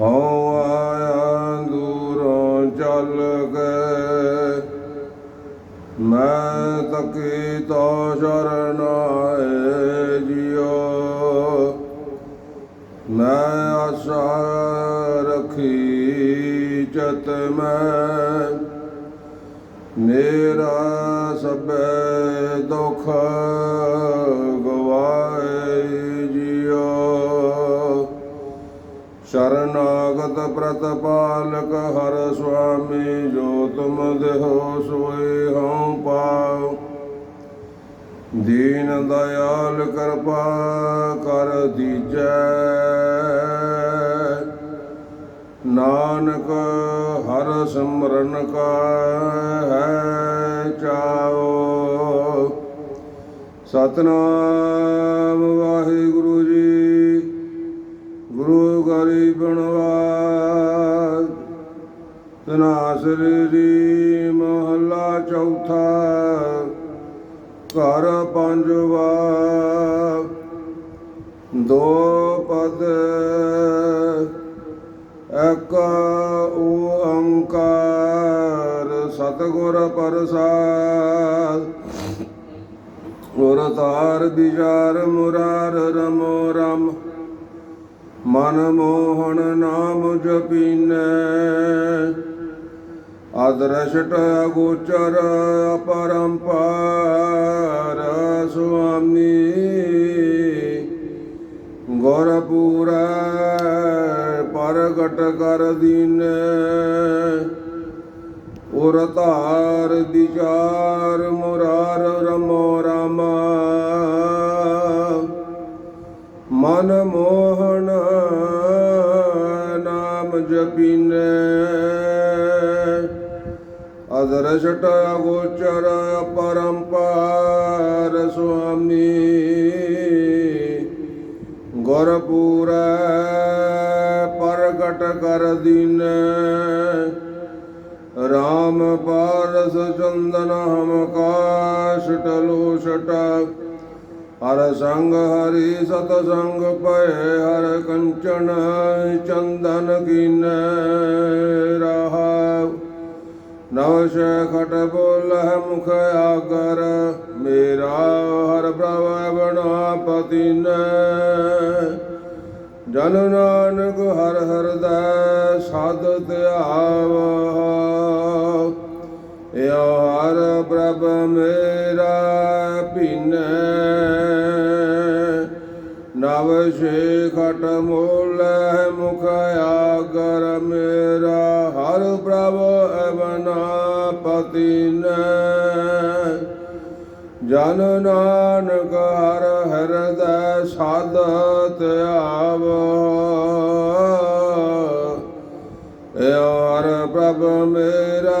ਹਉ ਆਇਆ ਦੂਰੋਂ ਚੱਲ ਕੇ ਮੈਂ ਤਕੀ ਤੋ ਸ਼ਰਨ ਆਏ ਜਿਉ ਮੈਂ ਆਸਾ ਰਖੀ ਚਤ ਮੈਂ ਮੇਰਾ ਸਭੇ ਦੁਖ ਸ਼ਰਨਾਗਤ ਪ੍ਰਤਪਾਲਕ ਹਰ ਸੁਆਮੀ ਜੋ ਤੁਮ ਦੇਹੋ ਸੋਈ ਹਉ ਪਾਉ। ਦੀਨ ਦਇਆਲ ਕਿਰਪਾ ਕਰ ਦੀਜੈ। ਨਾਨਕ ਹਰ ਸਿਮਰਨ ਕਾ ਹੈ ਚਾਓ ਸਤਨਾਮ ਵਾਹਿਗੁਰੂ ਜੀ ਗੁਰੂ ਗਰੀ ਬਣਵਾਸ ਤਨਾਸਰੀ ਦੀ ਮਹੱਲਾ ਚੌਥਾ। ਘਰ ਪੰਜਵਾ ਦੋ ਪਦ। ਇੱਕ ਓੰਕਾਰ ਸਤਿਗੁਰ ਪ੍ਰਸਾਦ। ਗੁਰ ਤਾਰ ਵਿਚਾਰ ਮੁਰਾਰ ਰਮੋ ਰਮ। ਮਨ ਮੋਹਨ ਨਾਮ ਜਪੀਨੈ। ਅਦਰਸ਼ਟ ਗੋਚਰ ਅਪਰੰਪਾਰ ਸੁਆਮੀ। ਗੁਰ ਪ੍ਰਗਟ ਕਰ ਦੀਨੈ। ਉਰ ਧਾਰ ਵਿਚਾਰ ਮੁਰਾਰ ਰਮੋ ਰਾਮਾ। ਨਾਮ ਜਪੀਨੈ ਅਦਰਸ਼ਟ ਗੋਚਰ ਪਰੰਪਾਰ ਸੁਆਮੀ। ਗੁਰ ਪੂਰੈ ਪ੍ਰਗਟ ਕਰ ਦਿਨ। ਰਾਮ ਪਾਰਸ ਚੰਦਨ ਹਮ ਕਾਸ਼ ਟਲੋ ਛਟਾ। ਹਰ ਸੰਗ ਹਰੀ ਸਤ ਸੰਗ ਪਏ ਹਰ ਕੰਚਨ ਚੰਦਨ ਕੀਨੈ ਰਹਾ ਨਵ ਖਟ ਬੋਲਹਿ ਮੁਖ ਆਗਰ, ਮੇਰਾ ਹਰ ਪ੍ਰਭ ਬਣਾ ਪਤਿਨੈ ਜਨ ਨਾਨਕ ਹਰ ਹਰਦੈ ਸਾਧ ਧਿਆਵ। ਏਉ ਹਰ ਪ੍ਰਭ ਮੇਰਾ ਭਿਨੈ। ਸ਼ੇਖਟ ਮੋਲ ਮੋਲੈ ਮੁਖ ਆਗਰ ਮੇਰਾ, ਹਰ ਪ੍ਰਭ ਅਵਨਾ ਪਤਿਨੈ ਜਨ ਨਾਨਕ ਹਰ ਹਿਰਦੈ ਸਾਧਤ ਆਵ ਏ ਪ੍ਰਭ ਮੇਰਾ